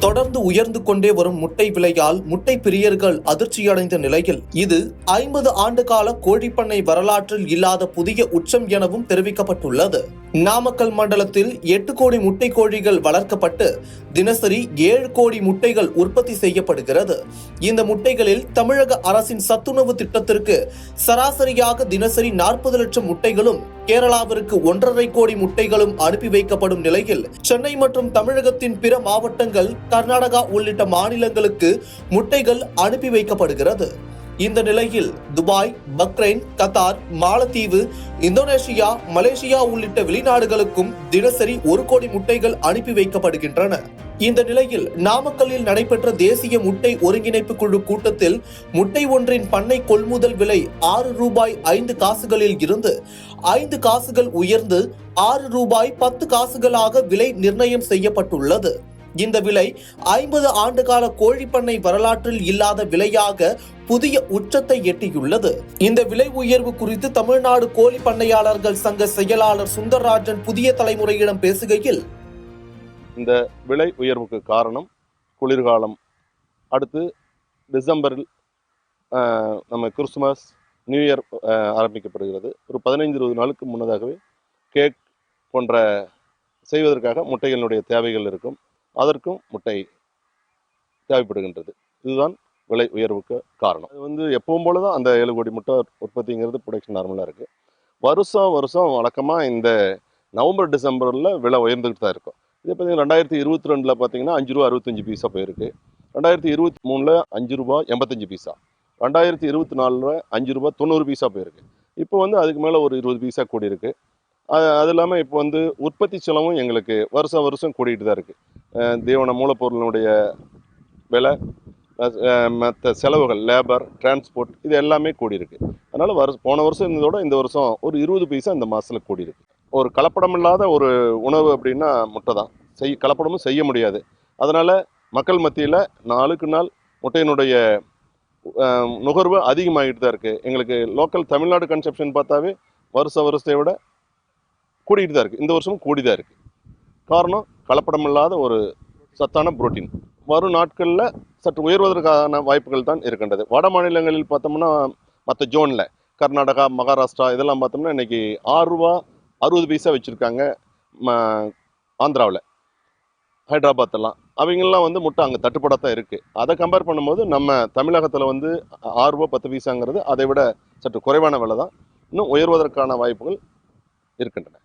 தொடர்ந்து உயர்ந்து கொண்டே வரும் முட்டை விலையால் முட்டை பிரியர்கள் அதிர்ச்சியடைந்த நிலையில் இது ஐம்பது ஆண்டு கால கோழிப்பண்ணை வரலாற்றில் இல்லாத புதிய உச்சம் எனவும் தெரிவிக்கப்பட்டுள்ளது. நாமக்கல் மண்டலத்தில் எட்டு கோடி முட்டை கோழிகள் வளர்க்கப்பட்டு தினசரி ஏழு கோடி முட்டைகள் உற்பத்தி செய்யப்படுகிறது. இந்த முட்டைகளில் தமிழக அரசின் சத்துணவு திட்டத்திற்கு சராசரியாக தினசரி நாற்பது லட்சம் முட்டைகளும் கேரளாவிற்கு ஒன்றரை கோடி முட்டைகளும் அனுப்பி வைக்கப்படும் நிலையில் சென்னை மற்றும் தமிழகத்தின் பிற மாவட்டங்கள் கர்நாடகா உள்ளிட்ட மாநிலங்களுக்கு முட்டைகள் அனுப்பி வைக்கப்படுகிறது. இந்த நிலையில் துபாய் பக்ரைன் கத்தார் மாலத்தீவு இந்தோனேஷியா மலேசியா உள்ளிட்ட வெளிநாடுகளுக்கும் தினசரி ஒரு கோடி முட்டைகள் அனுப்பி வைக்கப்படுகின்றன. இந்த நிலையில் நாமக்கல்லில் நடைபெற்ற தேசிய முட்டை ஒருங்கிணைப்பு குழு கூட்டத்தில் முட்டை ஒன்றின் பண்ணை கொள்முதல் விலை ஆறு ரூபாய் ஐந்து காசுகளில் இருந்து ஐந்து காசுகள் உயர்ந்து ஆறு ரூபாய் பத்து காசுகளாக விலை நிர்ணயம் செய்யப்பட்டுள்ளது. இந்த விலை ஐம்பது ஆண்டுகால கோழிப்பண்ணை வரலாற்றில் இல்லாத விலையாக புதிய உச்சத்தை எட்டியுள்ளது. இந்த விலை உயர்வு குறித்து தமிழ்நாடு கோழி பண்ணையாளர்கள் சங்க செயலாளர் சுந்தரராஜன் புதிய தலைமுறையிடம் பேசுகையில் இந்த விலை உயர்வுக்கு காரணம் குளிர்காலம். அடுத்து டிசம்பரில் நம்ம கிறிஸ்துமஸ் நியூ இயர் ஆரம்பிக்கப்படுகிறது. ஒரு பதினைஞ்சு இருபது நாளுக்கு முன்னதாகவே கேக் போன்ற செய்வதற்காக முட்டைகளினுடைய தேவைகள் இருக்கும். அதற்கும் முட்டை தேவைப்படுகின்றது. இதுதான் விலை உயர்வுக்கு காரணம். அது வந்து எப்பவும் போல தான் அந்த ஏழு கோடி முட்டை உற்பத்திங்கிறது ப்ரொடக்ஷன் நார்மலாக இருக்குது வருஷம் வருஷம் வழக்கமாக இந்த நவம்பர் டிசம்பரில் விலை உயர்ந்துக்கிட்டு தான் இருக்கும். இதே பார்த்தீங்கன்னா ரெண்டாயிரத்தி இருபத்தி ரெண்டில் பார்த்தீங்கன்னா அஞ்சு ரூபா அறுபத்தஞ்சு பைசா போயிருக்கு. ரெண்டாயிரத்தி இருபத்தி மூணில் அஞ்சு ரூபா எண்பத்தஞ்சு பைசா. ரெண்டாயிரத்தி இருபத்தி நாலில் அஞ்சு ரூபா தொண்ணூறு பைசா போயிருக்கு. இப்போ வந்து அதுக்கு மேலே ஒரு இருபது பைசா கூடி இருக்கு அது அது இல்லாமல் இப்போ வந்து உற்பத்தி செலவும் எங்களுக்கு வருஷம் வருஷம் கூடிகிட்டு தான் இருக்குது தீவன மூலப்பொருளினுடைய விலை மற்ற செலவுகள் லேபர் டிரான்ஸ்போர்ட் இது எல்லாமே கூடியிருக்கு. அதனால் வருஷம் போன வருஷம் இருந்ததோட இந்த வருஷம் ஒரு இருபது பைசா இந்த மாதத்தில் கூடியிருக்கு. ஒரு கலப்படம் இல்லாத ஒரு உணவு அப்படின்னா முட்டை தான். செய் கலப்படமும் செய்ய முடியாது. அதனால் மக்கள் மத்தியில் நாளுக்கு நாள் முட்டையினுடைய நுகர்வு அதிகமாகிட்டு தான் இருக்குது எங்களுக்கு லோக்கல் தமிழ்நாடு கன்செப்ஷன் பார்த்தாவே வருஷ வருஷத்தை விட கூடிட்டு தான் இருக்குது இந்த வருஷமும் கூடி தான் இருக்குது காரணம் கலப்படம் இல்லாத ஒரு சத்தான புரோட்டீன். வரும் நாட்களில் சற்று உயர்வதற்கான வாய்ப்புகள் தான் இருக்கின்றது. வட மாநிலங்களில் பார்த்தோம்னா மற்ற ஜோனில் கர்நாடகா மகாராஷ்டிரா இதெல்லாம் பார்த்தோம்னா இன்னைக்கு ஆறு ரூபா அறுபது பைசா வச்சுருக்காங்க ஆந்திராவில். ஹைதராபாத்தெல்லாம் அவங்கெல்லாம் வந்து முட்டை அங்கே தட்டுப்பாடாக தான் இருக்குது அதை கம்பேர் பண்ணும்போது நம்ம தமிழகத்தில் வந்து ஆறு ரூபா பத்து பைசாங்கிறது அதை விட சற்று குறைவான விலை தான் இன்னும் உயர்வதற்கான வாய்ப்புகள் இருக்கின்றன.